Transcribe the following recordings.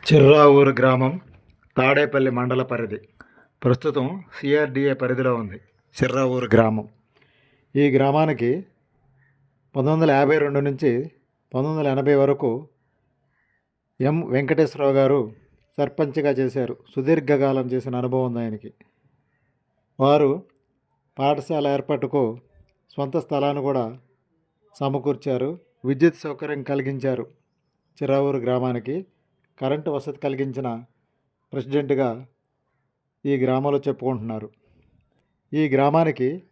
చిర్రావూరు గ్రామం తాడేపల్లి మండల పరిధి. ప్రస్తుతం సిఆర్డిఏ పరిధిలో ఉంది చిర్రావూరు గ్రామం. ఈ గ్రామానికి పంతొమ్మిది వందల యాభై రెండు నుంచి పంతొమ్మిది వందల ఎనభై వరకు ఎం వెంకటేశ్వరరావు గారు సర్పంచ్గా చేశారు. సుదీర్ఘకాలం చేసిన అనుభవం ఉంది ఆయనకి. వారు పాఠశాల ఏర్పాటుకు సొంత స్థలాన్ని కూడా సమకూర్చారు. విద్యుత్ సౌకర్యం కలిగించారు చిరావూరు గ్రామానికి. కరెంటు వసతి కలిగించిన ప్రెసిడెంట్గా ఈ గ్రామంలో చెప్పుకుంటున్నారు. ఈ గ్రామానికి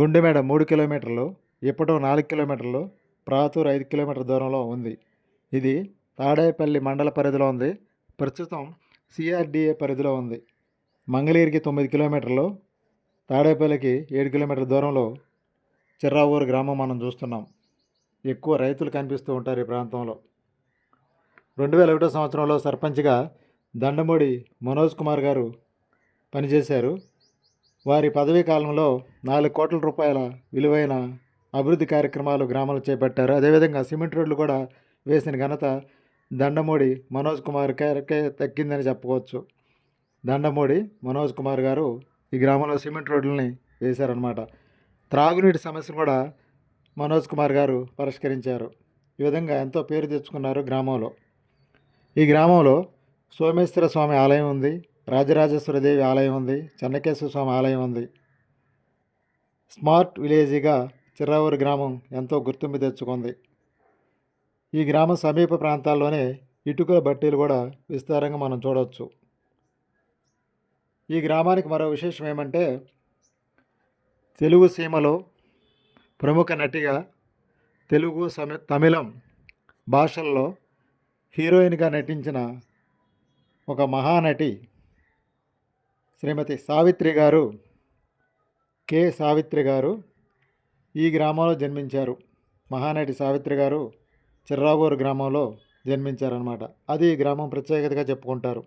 గుండెమేడ మూడు కిలోమీటర్లు ఇప్పటం నాలుగు కిలోమీటర్లు ప్రాతూరు ఐదు కిలోమీటర్ల దూరంలో ఉంది. ఇది తాడేపల్లి మండల పరిధిలో ఉంది. ప్రస్తుతం సిఆర్డిఏ పరిధిలో ఉంది. మంగళగిరికి తొమ్మిది కిలోమీటర్లు తాడేపల్లికి ఏడు కిలోమీటర్ల దూరంలో చిర్రావూరు గ్రామం మనం చూస్తున్నాం. ఎక్కువ రైతులు కనిపిస్తూ ఉంటారు ఈ ప్రాంతంలో. రెండు వేల ఒకటో సంవత్సరంలో సర్పంచ్గా దండమూడి మనోజ్ కుమార్ గారు పనిచేశారు. వారి పదవీ కాలంలో నాలుగు కోట్ల రూపాయల విలువైన అభివృద్ధి కార్యక్రమాలు గ్రామాలు చేపట్టారు. అదేవిధంగా సిమెంట్ రోడ్లు కూడా వేసిన ఘనత దండమూడి మనోజ్ కుమార్ గారికే తగ్గిందని చెప్పుకోవచ్చు. దండమూడి మనోజ్ కుమార్ గారు ఈ గ్రామంలో సిమెంట్ రోడ్లని వేశారనమాట త్రాగునీటి సమస్యను కూడా మనోజ్ కుమార్ గారు పరిష్కరించారు. ఈ విధంగా ఎంతో పేరు తెచ్చుకున్నారు గ్రామంలో. ఈ గ్రామంలో సోమేశ్వర స్వామి ఆలయం ఉంది రాజరాజేశ్వర దేవి ఆలయం ఉంది చెన్నకేశ్వర స్వామి ఆలయం ఉంది. స్మార్ట్ విలేజ్గా చిర్రావూరు గ్రామం ఎంతో గుర్తింపు తెచ్చుకుంది. ఈ గ్రామ సమీప ప్రాంతాల్లోనే ఇటుకల బట్టీలు కూడా విస్తారంగా మనం చూడవచ్చు ఈ గ్రామానికి మరో విశేషం ఏమంటే తెలుగు సీమలో ప్రముఖ నటిగా తెలుగు సమి తమిళం భాషల్లో హీరోయిన్గా నటించిన ఒక మహానటి శ్రీమతి సావిత్రి గారు కె. సావిత్రి గారు ఈ గ్రామంలో జన్మించారు. మహానటి సావిత్రి గారు చిర్రావూరు గ్రామంలో జన్మించారనమాట అది ఈ గ్రామం ప్రత్యేకతగా చెప్పుకుంటారు.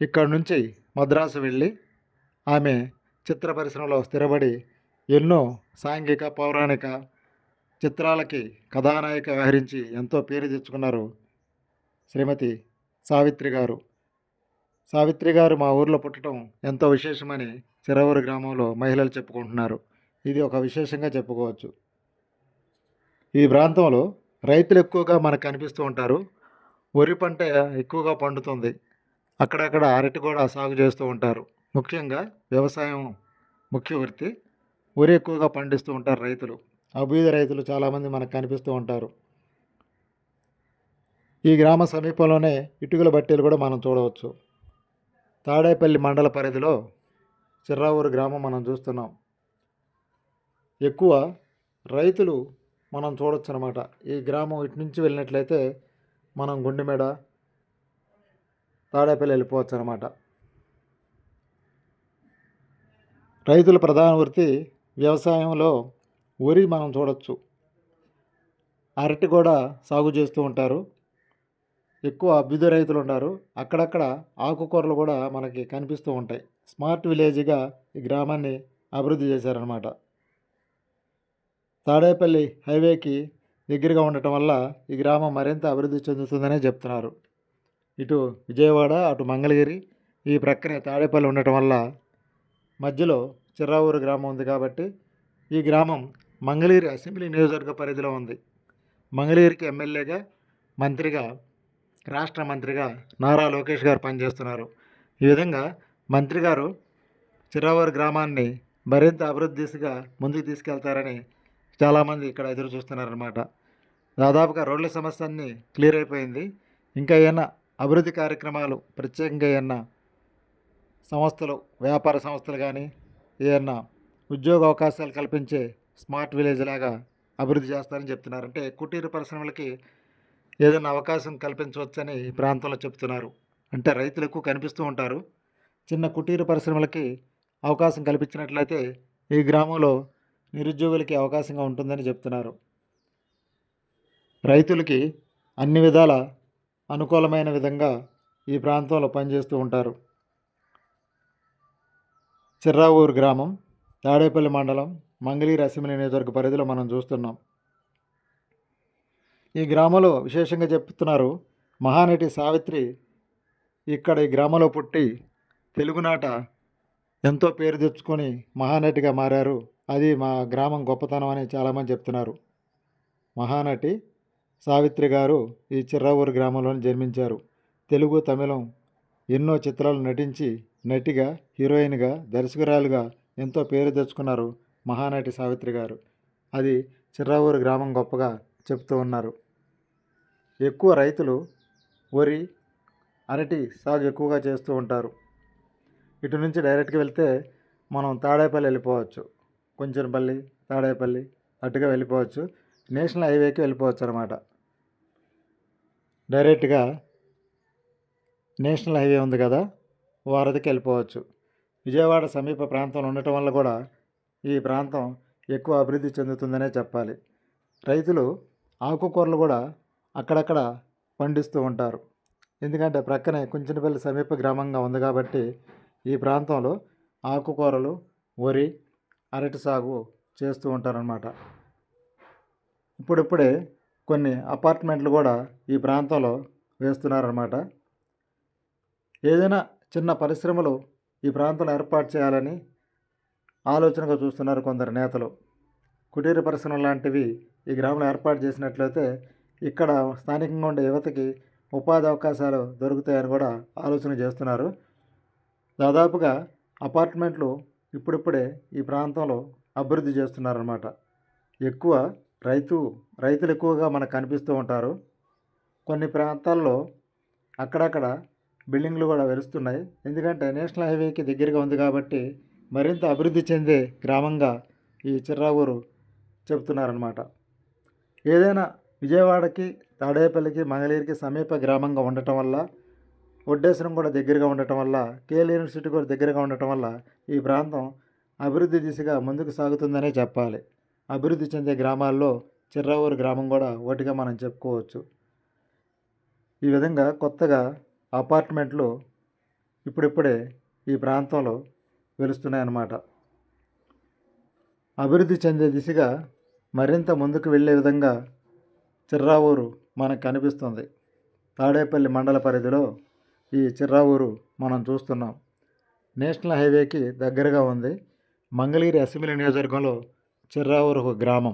ఇక్కడ నుంచి మద్రాసు వెళ్ళి ఆమె చిత్ర పరిశ్రమలో స్థిరపడి ఎన్నో సాంఘిక పౌరాణిక చిత్రాలకి కథానాయిక వ్యవహరించి ఎంతో పేరు తెచ్చుకున్నారు శ్రీమతి సావిత్రి గారు. సావిత్రి గారు మా ఊర్లో పుట్టడం ఎంతో విశేషమని చిరవూరు గ్రామంలో మహిళలు చెప్పుకుంటున్నారు. ఇది ఒక విశేషంగా చెప్పుకోవచ్చు. ఈ ప్రాంతంలో రైతులు ఎక్కువగా మనకు కనిపిస్తూ ఉంటారు. వరి పంట ఎక్కువగా పండుతుంది. అక్కడక్కడ అరటి కూడా సాగు చేస్తూ ఉంటారు. ముఖ్యంగా వ్యవసాయం ముఖ్య వృత్తి వరి ఎక్కువగా పండిస్తూ ఉంటారు రైతులు. అభ్యుద రైతులు చాలామంది మనకు కనిపిస్తూ ఉంటారు. ఈ గ్రామ సమీపంలోనే ఇటుకల బట్టీలు కూడా మనం చూడవచ్చు. తాడేపల్లి మండల పరిధిలో చిర్రావూరు గ్రామం మనం చూస్తున్నాం. ఎక్కువ రైతులు మనం చూడొచ్చు అనమాట ఈ గ్రామం ఇటు నుంచి వెళ్ళినట్లయితే మనం గుండెమేడ తాడేపల్లి వెళ్ళిపోవచ్చు అనమాట రైతుల ప్రధాన వృత్తి వ్యవసాయంలో వరి మనం చూడొచ్చు. అరటి కూడా సాగు చేస్తూ ఉంటారు. ఎక్కువ అభ్యుదయ రైతులు ఉన్నారు. అక్కడక్కడ ఆకుకూరలు కూడా మనకి కనిపిస్తూ ఉంటాయి. స్మార్ట్ విలేజ్గా ఈ గ్రామాన్ని అభివృద్ధి చేశారనమాట తాడేపల్లి హైవేకి దగ్గరగా ఉండటం వల్ల ఈ గ్రామం మరింత అభివృద్ధి చెందుతుందనే చెప్తున్నారు. ఇటు విజయవాడ అటు మంగళగిరి ఈ ప్రక్కనే తాడేపల్లి ఉండటం వల్ల మధ్యలో చిర్రావూరు గ్రామం ఉంది కాబట్టి ఈ గ్రామం మంగళగిరి అసెంబ్లీ నియోజకవర్గ పరిధిలో ఉంది. మంగళగిరికి ఎమ్మెల్యేగా మంత్రిగా రాష్ట్ర మంత్రిగా నారా లోకేష్ గారు పనిచేస్తున్నారు. ఈ విధంగా మంత్రి గారు చిరావూరు గ్రామాన్ని మరింత అభివృద్ధి దిశగా ముందుకు తీసుకెళ్తారని చాలామంది ఇక్కడ ఎదురు చూస్తున్నారన్నమాట. దాదాపుగా రోడ్ల సమస్య అన్నీ క్లియర్ అయిపోయింది. ఇంకా ఏమైనా అభివృద్ధి కార్యక్రమాలు ప్రత్యేకంగా ఏమన్నా సంస్థలు వ్యాపార సంస్థలు కానీ ఏమన్నా ఉద్యోగ అవకాశాలు కల్పించే స్మార్ట్ విలేజ్ లాగా అభివృద్ధి చేస్తారని చెప్తున్నారు అంటే కుటీర పరిశ్రమలకి ఏదైనా అవకాశం కల్పించవచ్చని ఈ ప్రాంతంలో చెప్తున్నారు. అంటే రైతులకు కనిపిస్తూ ఉంటారు. చిన్న కుటీర పరిశ్రమలకి అవకాశం కల్పించినట్లయితే ఈ గ్రామంలో నిరుద్యోగులకి అవకాశంగా ఉంటుందని చెప్తున్నారు. రైతులకి అన్ని విధాల అనుకూలమైన విధంగా ఈ ప్రాంతంలో పనిచేస్తూ ఉంటారు. చిర్రావూరు గ్రామం తాడేపల్లి మండలం మంగళగిరి అసెంబ్లీ నియోజకవర్గ పరిధిలో మనం చూస్తున్నాం. ఈ గ్రామంలో విశేషంగా చెప్తున్నారు మహానటి సావిత్రి. ఇక్కడ ఈ గ్రామంలో పుట్టి తెలుగునాట ఎంతో పేరు తెచ్చుకొని మహానటిగా మారారు. అది మా గ్రామం గొప్పతనం అని చాలామంది చెప్తున్నారు. మహానటి సావిత్రి గారు ఈ చిర్రావూరు గ్రామంలో జన్మించారు. తెలుగు తమిళం ఎన్నో చిత్రాలు నటించి నటిగా హీరోయిన్గా దర్శకురాలుగా ఎంతో పేరు తెచ్చుకున్నారు. మహానటి సావిత్రి గారు. అది చిర్రావూరు గ్రామం గొప్పగా చెప్తూ ఉన్నారు. ఎక్కువ రైతులు వరి అరటి సాగు ఎక్కువగా చేస్తూ ఉంటారు. ఇటు నుంచి డైరెక్ట్గా వెళ్తే మనం తాడేపల్లి వెళ్ళిపోవచ్చు. కొంచెంపల్లి తాడేపల్లి అటుగా వెళ్ళిపోవచ్చు. నేషనల్ హైవేకి వెళ్ళిపోవచ్చు అనమాట డైరెక్ట్గా నేషనల్ హైవే ఉంది కదా వారధికి వెళ్ళిపోవచ్చు. విజయవాడ సమీప ప్రాంతంలో ఉండటం వల్ల కూడా ఈ ప్రాంతం ఎక్కువ అభివృద్ధి చెందుతుందనే చెప్పాలి. రైతులు ఆకుకూరలు కూడా అక్కడక్కడ పండిస్తూ ఉంటారు. ఎందుకంటే ప్రక్కనే కుంచెనపల్లి సమీప గ్రామంగా ఉంది కాబట్టి ఈ ప్రాంతంలో ఆకుకూరలు వరి అరటి సాగు చేస్తూ ఉంటారన్నమాట. ఇప్పుడిప్పుడే కొన్ని అపార్ట్మెంట్లు కూడా ఈ ప్రాంతంలో వేస్తున్నారన్నమాట. ఏదైనా చిన్న పరిశ్రమలు ఈ ప్రాంతంలో ఏర్పాటు చేయాలని ఆలోచనగా చూస్తున్నారు కొందరు నేతలు. కుటీర పరిశ్రమ లాంటివి ఈ గ్రామంలో ఏర్పాటు చేసినట్లయితే ఇక్కడ స్థానికంగా ఉండే యువతకి ఉపాధి అవకాశాలు దొరుకుతాయని కూడా ఆలోచన చేస్తున్నారు. దాదాపుగా అపార్ట్మెంట్లు ఇప్పుడిప్పుడే ఈ ప్రాంతంలో అభివృద్ధి చేస్తున్నారన్నమాట. ఎక్కువ రైతు రైతులు ఎక్కువగా మనకు కనిపిస్తూ ఉంటారు. కొన్ని ప్రాంతాల్లో అక్కడక్కడ బిల్డింగ్లు కూడా వెలుస్తున్నాయి. ఎందుకంటే నేషనల్ హైవేకి దగ్గరగా ఉంది కాబట్టి మరింత అభివృద్ధి చెందే గ్రామంగా ఈ చిర్రావూరు చెబుతున్నారన్నమాట. ఏదైనా విజయవాడకి తాడేపల్లికి మంగళగిరికి సమీప గ్రామంగా ఉండటం వల్ల ఒడ్డేశ్వరం కూడా దగ్గరగా ఉండటం వల్ల కేఎల్ యూనివర్సిటీ కూడా దగ్గరగా ఉండటం వల్ల ఈ ప్రాంతం అభివృద్ధి దిశగా ముందుకు సాగుతుందనే చెప్పాలి. అభివృద్ధి చెందే గ్రామాల్లో చిర్రావూరు గ్రామం కూడా ఒకటిగా మనం చెప్పుకోవచ్చు. ఈ విధంగా కొత్తగా అపార్ట్మెంట్లు ఇప్పుడిప్పుడే ఈ ప్రాంతంలో వెలుస్తున్నాయన్నమాట. అభివృద్ధి చెందే దిశగా మరింత ముందుకు వెళ్ళే విధంగా చిర్రావూరు మనకు కనిపిస్తుంది. తాడేపల్లి మండల పరిధిలో ఈ చిర్రావూరు మనం చూస్తున్నాం. నేషనల్ హైవేకి దగ్గరగా ఉంది. మంగళగిరి అసెంబ్లీ నియోజకవర్గంలో చిర్రావూరు ఒక గ్రామం.